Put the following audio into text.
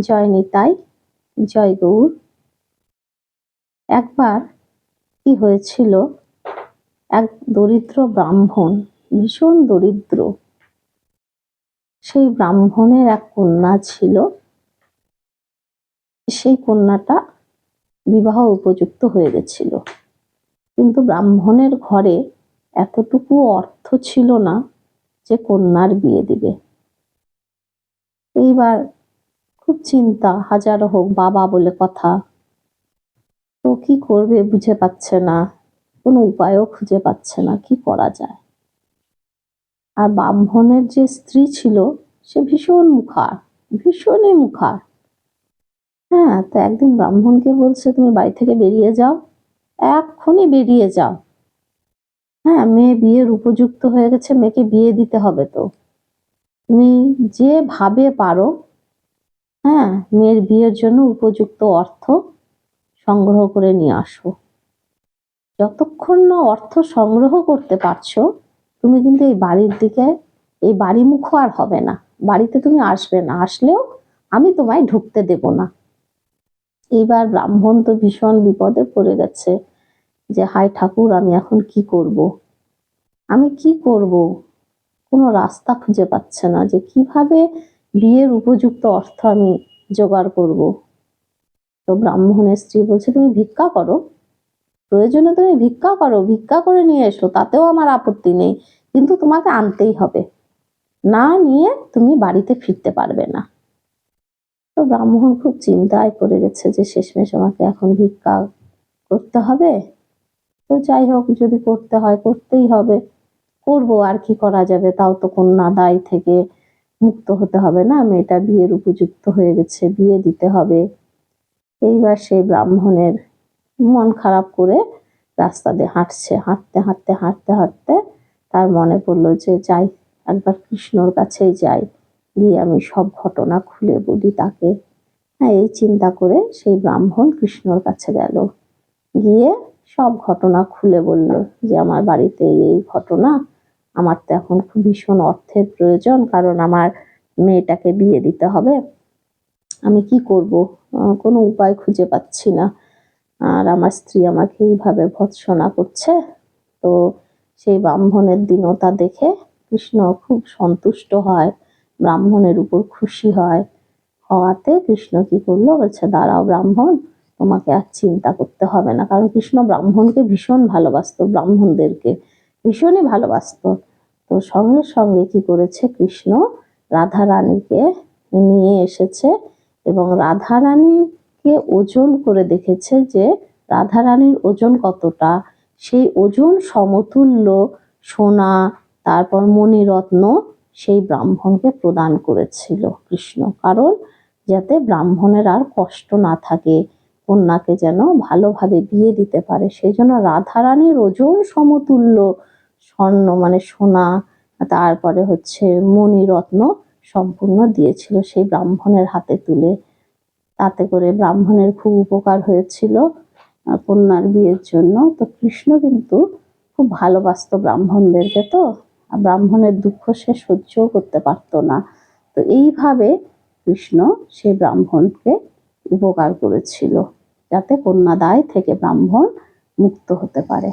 জয় নিতাই জয় গৌর। একবার কি হয়েছিল? এক দরিদ্র ব্রাহ্মণ, ভীষণ দরিদ্র। সেই ব্রাহ্মণের এক কন্যা ছিল। সেই কন্যাটা বিবাহ উপযুক্ত হয়ে গেছিল। কিন্তু ব্রাহ্মণের ঘরে এতটুকু অর্থ ছিল না যে কন্যার বিয়ে দিবে। এইবার খুব চিন্তা, হাজার হোক বাবা বলে কথা। তো কি করবে বুঝে পাচ্ছে না, কোনো উপায়ও খুঁজে পাচ্ছে না, কি করা যায়? আর ব্রাহ্মণের যে স্ত্রী ছিল, সে ভীষণ মুখার, ভীষণই মুখার। হ্যাঁ তো একদিন ব্রাহ্মণকে বলছে, তুমি বাড়ি থেকে বেরিয়ে যাও, এক্ষুনি বেরিয়ে যাও। হ্যাঁ মেয়ে বিয়ের উপযুক্ত হয়ে গেছে, মেয়েকে বিয়ে দিতে হবে তো। তুমি যেভাবে পারো হ্যাঁ মেয়ের বিয়ের জন্য উপযুক্ত অর্থ সংগ্রহ করে নিয়ে আসো। যতক্ষণ না অর্থ সংগ্রহ করতে পারছ, তুমি কিন্তু এই বাড়ির দিকে, এই বাড়ি মুখ আর হবে না। বাড়িতে তুমি আসবে না, আসলেও আমি তোমায় ঢুকতে দেব না। এইবার ব্রাহ্মণ তো ভীষণ বিপদে পড়ে গেছে যে হাই ঠাকুর, আমি এখন কি করব। আমি কি করব? কোনো রাস্তা খুঁজে পাচ্ছে না যে কীভাবে বিয়ের উপযুক্ত অর্থ আমি জোগাড় করব। তো ব্রাহ্মণের স্ত্রী বলছে, তুমি ভিক্ষা করো। প্রয়োজনে তুমি ভিক্ষা করো, ভিক্ষা করে নিয়ে এসো, তাতেও আমার আপত্তি নেই। কিন্তু তোমাকে আনতেই হবে। না নিয়ে তুমি বাড়িতে ফিরতে পারবে না। তো ব্রাহ্মণ খুব চিন্তায় পড়ে গেছে যে শেষমেশ আমাকে এখন ভিক্ষা করতে হবে। তো যাই হোক, যদি করতে হয়, করতেই হবে। করব, আর কি করা যাবে? তাও তো কন্যা দায় থেকে মুক্ত হতে হবে না? মেয়েটা বিয়ের উপযুক্ত হয়ে গেছে, বিয়ে দিতে হবে। এইবার সেই ব্রাহ্মণের মন খারাপ করে রাস্তা দিয়ে হাঁটছে। হাঁটতে হাঁটতে হাঁটতে হাঁটতে তার মনে পড়ল যে, যাই, একবার কৃষ্ণর কাছেই যাই। গিয়ে আমি সব ঘটনা খুলে বলি তাকে। হ্যাঁ এই চিন্তা করে সেই ব্রাহ্মণ কৃষ্ণর কাছে গেল। গিয়ে সব ঘটনা খুলে বলল যে, আমার বাড়িতে এই ঘটনা আমার তো এখন খুব ভীষণ অর্থের প্রয়োজন, কারণ আমার মেয়েটাকে বিয়ে দিতে হবে। আমি কি করব? কোনো উপায় খুঁজে পাচ্ছি না। আর আমার স্ত্রী আমাকে এইভাবে ভৎসনা করছে। তো সেই ব্রাহ্মণের দীনতা দেখে কৃষ্ণ খুব সন্তুষ্ট হয়, ব্রাহ্মণের উপর খুশি হয়। হওয়াতে কৃষ্ণ কি করল? বলছে, দাঁড়াও ব্রাহ্মণ, তোমাকে আর চিন্তা করতে হবে না। কারণ কৃষ্ণ ব্রাহ্মণকে ভীষণ ভালোবাসত, ব্রাহ্মণদেরকে। ভীষণই ভালোবাসত। তো সঙ্গে সঙ্গে কি করেছে কৃষ্ণ রাধা রানীকে নিয়ে এসেছে এবং রাধা রানীকে ওজন করে দেখেছে যে রাধা রানীর ওজন কতটা। সেই ওজন সমতুল্য সোনা, তারপর মণিরত্ন সেই ব্রাহ্মণকে প্রদান করেছিল কৃষ্ণ। কারণ যাতে ব্রাহ্মণের আর কষ্ট না থাকে, কন্যাকে যেন ভালোভাবে বিয়ে দিতে পারে, সেই জন্য রাধারানীর ওজন সমতুল্য স্বর্ণ মানে সোনা, তারপরে হচ্ছে মণিরত্ন সম্পূর্ণ দিয়েছিল সেই ব্রাহ্মণের হাতে তুলে। তাতে করে ব্রাহ্মণের খুব উপকার হয়েছিল কন্যার বিয়ের জন্য। তো কৃষ্ণ কিন্তু খুব ভালোবাসত ব্রাহ্মণদেরকে তো ব্রাহ্মণের দুঃখ সে সহ্যও করতে পারতো না। তো এইভাবে কৃষ্ণ সে ব্রাহ্মণকে উপকার করেছিল, যাতে কন্যাদায় থেকে ব্রাহ্মণ মুক্ত হতে পারে।